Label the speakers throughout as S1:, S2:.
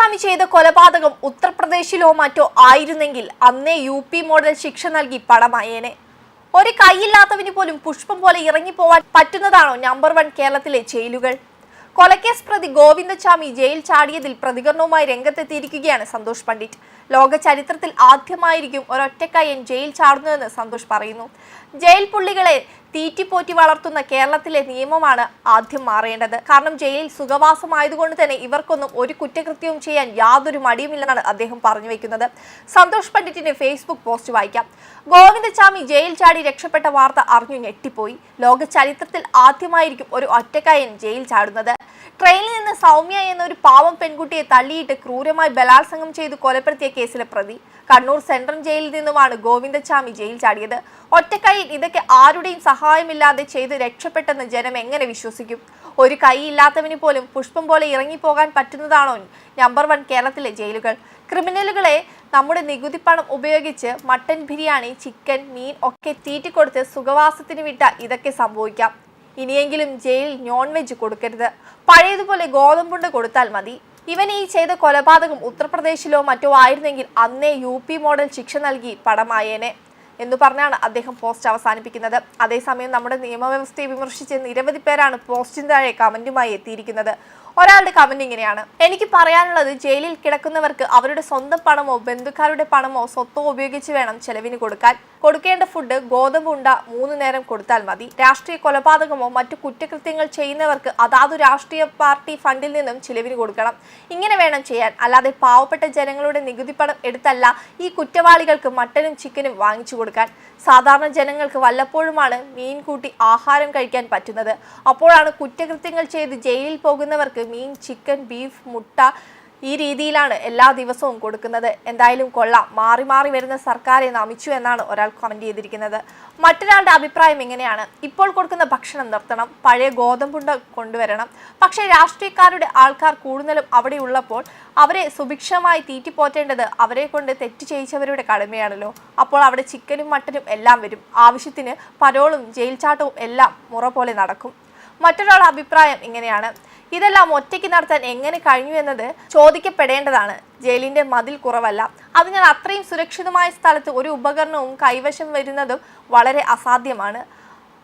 S1: ഗോവിന്ദചാമി ചെയ്ത കൊലപാതകം ഉത്തർപ്രദേശിലോ മറ്റോ ആയിരുന്നെങ്കിൽ അന്നേ യു പി മോഡൽ ശിക്ഷ നൽകി പടമായേനെ ഒരു കൈയില്ലാത്തവന് പോലും പുഷ്പം പോലെ ഇറങ്ങിപ്പോവാൻ പറ്റുന്നതാണോ നമ്പർ വൺ കേരളത്തിലെ ജയിലുകൾ? കൊലക്കേസ് പ്രതി ഗോവിന്ദചാമി ജയിൽ ചാടിയതിൽ പ്രതികരണവുമായി രംഗത്തെത്തിയിരിക്കുകയാണ് സന്തോഷ് പണ്ഡിറ്റ്. ലോക ചരിത്രത്തിൽ ആദ്യമായിരിക്കും ഒരൊറ്റക്കയ്യൻ ജയിൽ ചാടുന്നതെന്ന് സന്തോഷ് പറയുന്നു. ജയിൽ പുള്ളികളെ തീറ്റിപ്പോറ്റി വളർത്തുന്ന കേരളത്തിലെ നിയമമാണ് ആദ്യം മാറേണ്ടത്. കാരണം ജയിലിൽ സുഖവാസമായതുകൊണ്ട് തന്നെ ഇവർക്കൊന്നും ഒരു കുറ്റകൃത്യവും ചെയ്യാൻ യാതൊരു മടിയുമില്ലെന്നാണ് അദ്ദേഹം പറഞ്ഞു വെക്കുന്നത്. സന്തോഷ് പണ്ഡിറ്റിന്റെ ഫേസ്ബുക്ക് പോസ്റ്റ് വായിക്കാം. ഗോവിന്ദചാമി ജയിൽ ചാടി രക്ഷപ്പെട്ട വാർത്ത അറിഞ്ഞു ഞെട്ടിപ്പോയി. ലോക ചരിത്രത്തിൽ ആദ്യമായിരിക്കും ഒരു ഒറ്റക്കായൻ ജയിൽ ചാടുന്നത്. ട്രെയിനിൽ നിന്ന് സൗമ്യ എന്ന ഒരു പാവം പെൺകുട്ടിയെ തള്ളിയിട്ട് ക്രൂരമായി ബലാത്സംഗം ചെയ്ത് കൊലപ്പെടുത്തിയ കേസിലെ പ്രതി കണ്ണൂർ സെൻട്രൽ ജയിലിൽ നിന്നുമാണ് ഗോവിന്ദച്ചാമി ജയിൽ ചാടിയത്. ഒറ്റക്കൈയിൽ ഇതൊക്കെ ആരുടെയും സഹായമില്ലാതെ ചെയ്ത് രക്ഷപ്പെട്ടെന്ന് ജനം എങ്ങനെ വിശ്വസിക്കും? ഒരു കൈയില്ലാത്തവന് പോലും പുഷ്പം പോലെ ഇറങ്ങിപ്പോകാൻ പറ്റുന്നതാണോ നമ്പർ വൺ കേരളത്തിലെ ജയിലുകൾ? ക്രിമിനലുകളെ നമ്മുടെ നികുതി പണം ഉപയോഗിച്ച് മട്ടൻ ബിരിയാണി ചിക്കൻ മീൻ ഒക്കെ തീറ്റിക്കൊടുത്ത് സുഖവാസത്തിന് വിട്ട ഇതൊക്കെ സംഭവിക്കാം. ഇനിയെങ്കിലും ജയിലിൽ നോൺ വെജ് കൊടുക്കരുത്. പഴയതുപോലെ ഗോതമ്പുണ്ട് കൊടുത്താൽ മതി. ഇവൻ ഈ ചെയ്ത കൊലപാതകം ഉത്തർപ്രദേശിലോ മറ്റോ ആയിരുന്നെങ്കിൽ അന്നേ യു മോഡൽ ശിക്ഷ നൽകി പടമായേനെ. എന്ന് പറഞ്ഞാണ് അദ്ദേഹം പോസ്റ്റ് അവസാനിപ്പിക്കുന്നത്. അതേസമയം നമ്മുടെ നിയമവ്യവസ്ഥയെ വിമർശിച്ച് നിരവധി പേരാണ് പോസ്റ്റിന് താഴെ കമന്റുമായി എത്തിയിരിക്കുന്നത്. ഒരാളുടെ കമന്റ് ഇങ്ങനെയാണ്. എനിക്ക് പറയാനുള്ളത് ജയിലിൽ കിടക്കുന്നവർക്ക് അവരുടെ സ്വന്തം പണമോ ബന്ധുക്കാരുടെ പണമോ സ്വത്തോ ഉപയോഗിച്ച് വേണം ചെലവിന് കൊടുക്കാൻ. കൊടുക്കേണ്ട ഫുഡ് ഗോതമ്പ് ഉണ്ട മൂന്ന് നേരം കൊടുത്താൽ മതി. രാഷ്ട്രീയ കൊലപാതകമോ മറ്റു കുറ്റകൃത്യങ്ങൾ ചെയ്യുന്നവർക്ക് അതാതു രാഷ്ട്രീയ പാർട്ടി ഫണ്ടിൽ നിന്നും ചിലവിന് കൊടുക്കണം. ഇങ്ങനെ വേണം ചെയ്യാൻ. അല്ലാതെ പാവപ്പെട്ട ജനങ്ങളുടെ നികുതി പണം എടുത്തല്ല ഈ കുറ്റവാളികൾക്ക് മട്ടനും ചിക്കനും വാങ്ങിച്ചു കൊടുക്കാൻ സാധാരണ ജനങ്ങൾക്ക് വല്ലപ്പോഴുമാണ് മീൻ കൂട്ടി ആഹാരം കഴിക്കാൻ പറ്റുന്നത്. അപ്പോഴാണ് കുറ്റകൃത്യങ്ങൾ ചെയ്ത് ജയിലിൽ പോകുന്നവർക്ക് മീൻ ചിക്കൻ ബീഫ് മുട്ട ഈ രീതിയിലാണ് എല്ലാ ദിവസവും കൊടുക്കുന്നത്. എന്തായാലും കൊള്ളാം. മാറി മാറി വരുന്ന സർക്കാരെ നമിച്ചു എന്നാണ് ഒരാൾ കമന്റ് ചെയ്തിരിക്കുന്നത്. മറ്റൊരാളുടെ അഭിപ്രായം എങ്ങനെയാണ്? ഇപ്പോൾ കൊടുക്കുന്ന ഭക്ഷണം നിർത്തണം. പഴയ ഗോതമ്പുണ്ട കൊണ്ടുവരണം. പക്ഷേ രാഷ്ട്രീയക്കാരുടെ ആൾക്കാർ കൂടുതലും അവിടെ ഉള്ളപ്പോൾ അവരെ സുഭിക്ഷമായി തീറ്റിപ്പോറ്റേണ്ടത് അവരെ കൊണ്ട് തെറ്റ് ചെയ്യിച്ചവരുടെ കടമയാണല്ലോ. അപ്പോൾ അവിടെ ചിക്കനും മട്ടനും എല്ലാം വരും. ആവശ്യത്തിന് പരോളും ജയിൽ ചാട്ടവും എല്ലാം മുറ പോലെ നടക്കും. മറ്റൊരാളുടെ അഭിപ്രായം ഇങ്ങനെയാണ് ഇതെല്ലാം ഒറ്റയ്ക്ക് നടത്താൻ എങ്ങനെ കഴിഞ്ഞു എന്നത് ചോദിക്കപ്പെടേണ്ടതാണ്. ജയിലിന്റെ മതിൽ കുറവല്ല. അതിനാൽ അത്രയും സുരക്ഷിതമായ സ്ഥലത്ത് ഒരു ഉപകരണവും കൈവശം വരുന്നതും വളരെ അസാധ്യമാണ്.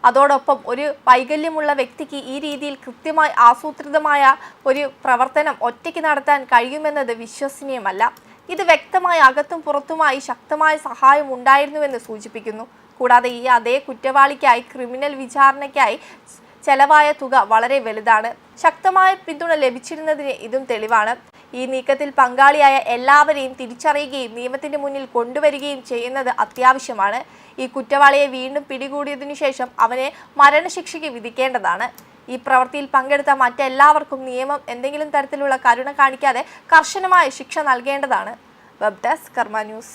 S1: അതോടൊപ്പം ഒരു വൈകല്യമുള്ള വ്യക്തിക്ക് ഈ രീതിയിൽ കൃത്യമായി ആസൂത്രിതമായ ഒരു പ്രവർത്തനം ഒറ്റയ്ക്ക് നടത്താൻ കഴിയുമെന്നത് വിശ്വസനീയമല്ല. ഇത് വ്യക്തമായി അകത്തും പുറത്തുമായി ശക്തമായ സഹായം ഉണ്ടായിരുന്നുവെന്ന് സൂചിപ്പിക്കുന്നു. കൂടാതെ ഈ അതേ കുറ്റവാളിക്കായി ക്രിമിനൽ വിചാരണയ്ക്കായി ചെലവായ തുക വളരെ വലുതാണ്. ശക്തമായ പിന്തുണ ലഭിച്ചിരുന്നതിന് ഇതും തെളിവാണ്. ഈ നീക്കത്തിൽ പങ്കാളിയായ എല്ലാവരെയും തിരിച്ചറിയുകയും നിയമത്തിന്റെ മുന്നിൽ കൊണ്ടുവരികയും ചെയ്യുന്നത് അത്യാവശ്യമാണ്. ഈ കുറ്റവാളിയെ വീണ്ടും പിടികൂടിയതിനു ശേഷം അവനെ മരണശിക്ഷയ്ക്ക് വിധിക്കേണ്ടതാണ്. ഈ പ്രവൃത്തിയിൽ പങ്കെടുത്ത മറ്റെല്ലാവർക്കും നിയമം എന്തെങ്കിലും തരത്തിലുള്ള കരുണ കാണിക്കാതെ കർശനമായ ശിക്ഷ നൽകേണ്ടതാണ്. Web desk Karma news.